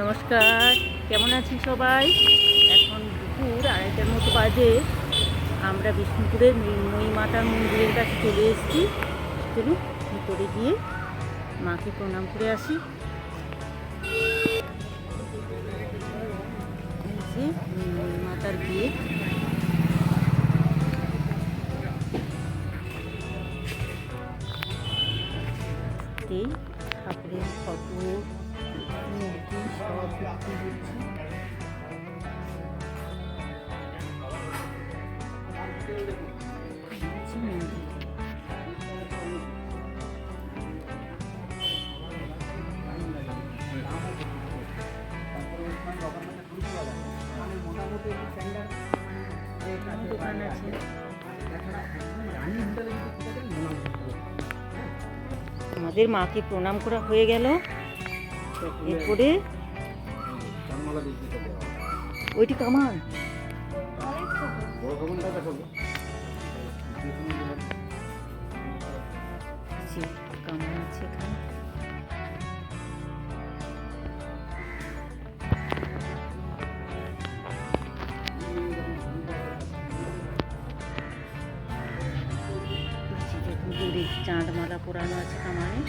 নমস্কার, কেমন আছেন সবাই? এখন দুপুর আড়াইটার মতো বাজে। আমরা বিষ্ণুপুরের মই মাতার মন্দিরের কাছে চলে এসেছি। চলুন ভিতরে গিয়ে মাকে প্রণাম করে আসি। মাতার বিয়ে। আমাদের মাকে প্রণাম করা হয়ে গেল। এরপরে ওইটি কামান কামান আছে এখানে। পোড়ানো আছে কামানে।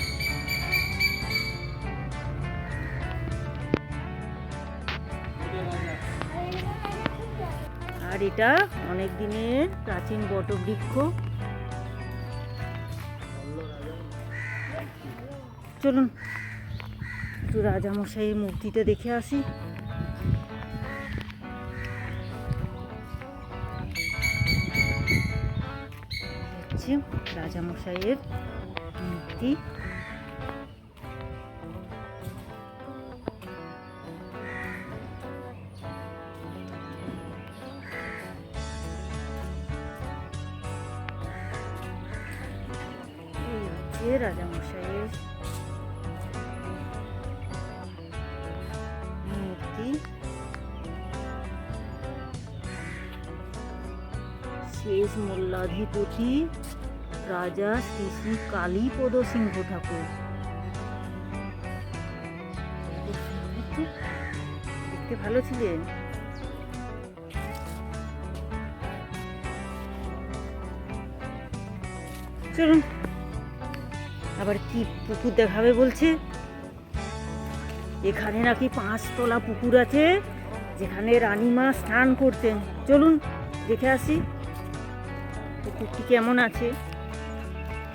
আর এটা অনেক দিনের প্রাচীন বটবৃক্ষ। চলুন, একটু রাজামশাইয়ের মূর্তিটা দেখে আসি। হচ্ছে রাজামশাইয়ের মূর্তি এই হচ্ছে রাজামশাইয়ের মূর্তি শেষ মল্লাধিপতি রাজা শ্রী শ্রী কালীপদ সিংহ ঠাকুর। দেখতে ভালো ছিলেন চলুন, আবার কি পুকুর দেখাবে বলছে? এখানে নাকি পাঁচতলা পুকুর আছে, যেখানে রানীমা স্নান করতেন। চলুন, দেখে আসি। পুকুরটি কেমন আছে?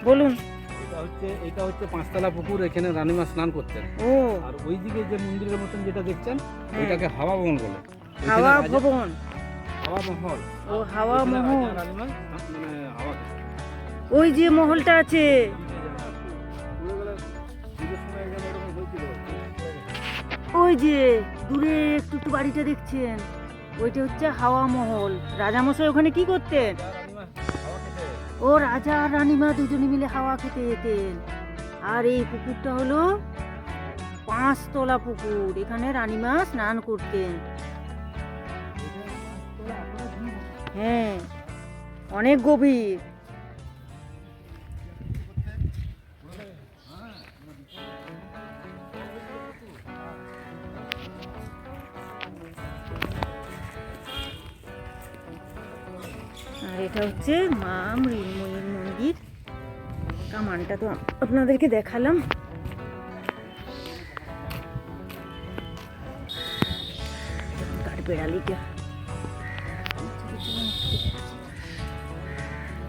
বলুন। এটা হচ্ছে এটা হচ্ছে পাঁচতলা পুকুর এখানে রানীমা স্নান করতেন। ও। আর ওইদিকে যে মন্দিরের মতন যেটা দেখছেন হ্যাঁ। ওইটাকে হাওয়া ভবন বলে। হাওয়া ভবন। হাওয়া মহল। ও হাওয়া মহল। মানে হাওয়া ওই যে মহলটা আছে। ওই যে দূরে একটু একটু বাড়িটা দেখছেন। ওইটা হচ্ছে হাওয়া মহল। রাজামশাই ওখানে কি করতেন? ও রাজা আর রানীমা দুজনে মিলে হাওয়া খেতে যেতেন আর এই পুকুরটা হলো পাঁচতলা পুকুর। এখানে রানীমা স্নান করতেন। হ্যাঁ অনেক গভীর। আর এটা হচ্ছে মা মৃন্ময়ীর মন্দির। কামানটা তো আপনাদেরকে দেখালাম। বেড়ালিটা।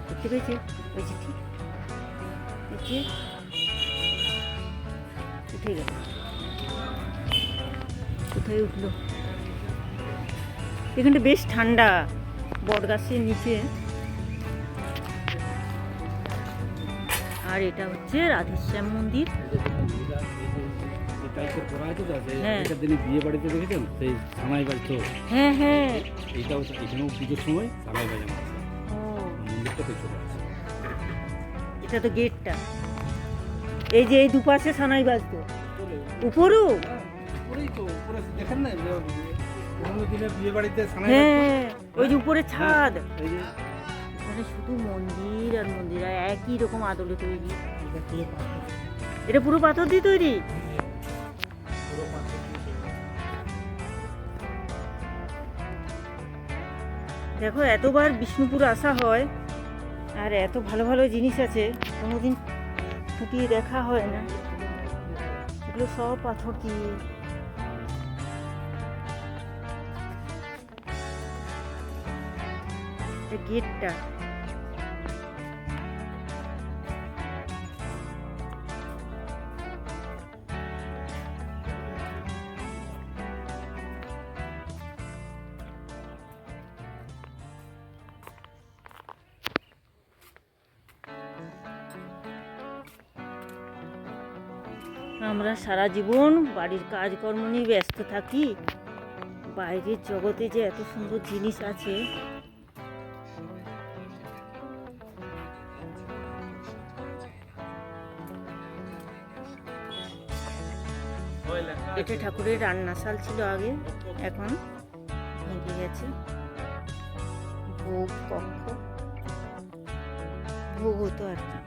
দেখতে পেয়েছে ঠিক। পেয়েছে। উঠে গেল। কোথায় উঠল? এখানটা বেশ ঠান্ডা। বট গাছের নিচে। আর এটা হচ্ছে রাধেশ্যাম মন্দির। এটা- হ্যাঁ। বিয়ে বাড়িতে হ্যাঁ হ্যাঁ। এখানেও পুজোর সময় এটা তো গেটটা। এই যে এই দুপাশে উপরও? উপরে হ্যাঁ, ওই যে উপরে শুধু মন্দির আর মন্দির আর একই রকম আদলে তৈরি। এটা পুরো পাথর দিয়ে তৈরি? দেখো এতবার বিষ্ণুপুর আসা হয় আর এত ভালো ভালো জিনিস আছে কোনোদিন ফুটিয়ে দেখা হয় না। এগুলো সব পাথর দিয়ে এটা গেটটা। আমরা সারা জীবন বাড়ির কাজকর্ম নিয়ে ব্যস্ত থাকি। বাইরের জগতে যে এত সুন্দর জিনিস আছে। এটা ঠাকুরের রান্না রান্নাশাল ছিল আগে, এখন ভেঙে গেছে। ভোগ, কক্ষ। ভোগ হতো আর কি।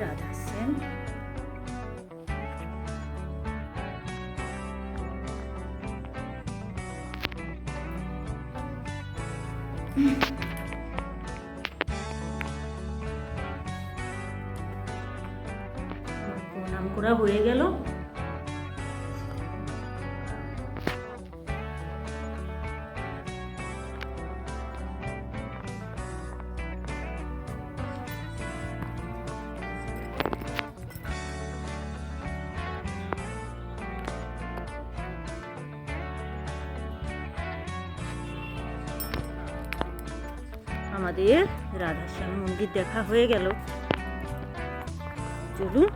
রাধা সেন প্রণাম করা হয়ে গেল। আমাদের রাধাশ্যাম মন্দির দেখা হয়ে গেল। চলুন,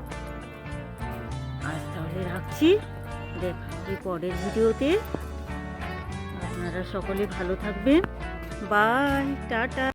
আজ তাহলে রাখছি। দেখা হবে পরের ভিডিওতে। আপনারা সকলে ভালো থাকবেন। Bye, tata.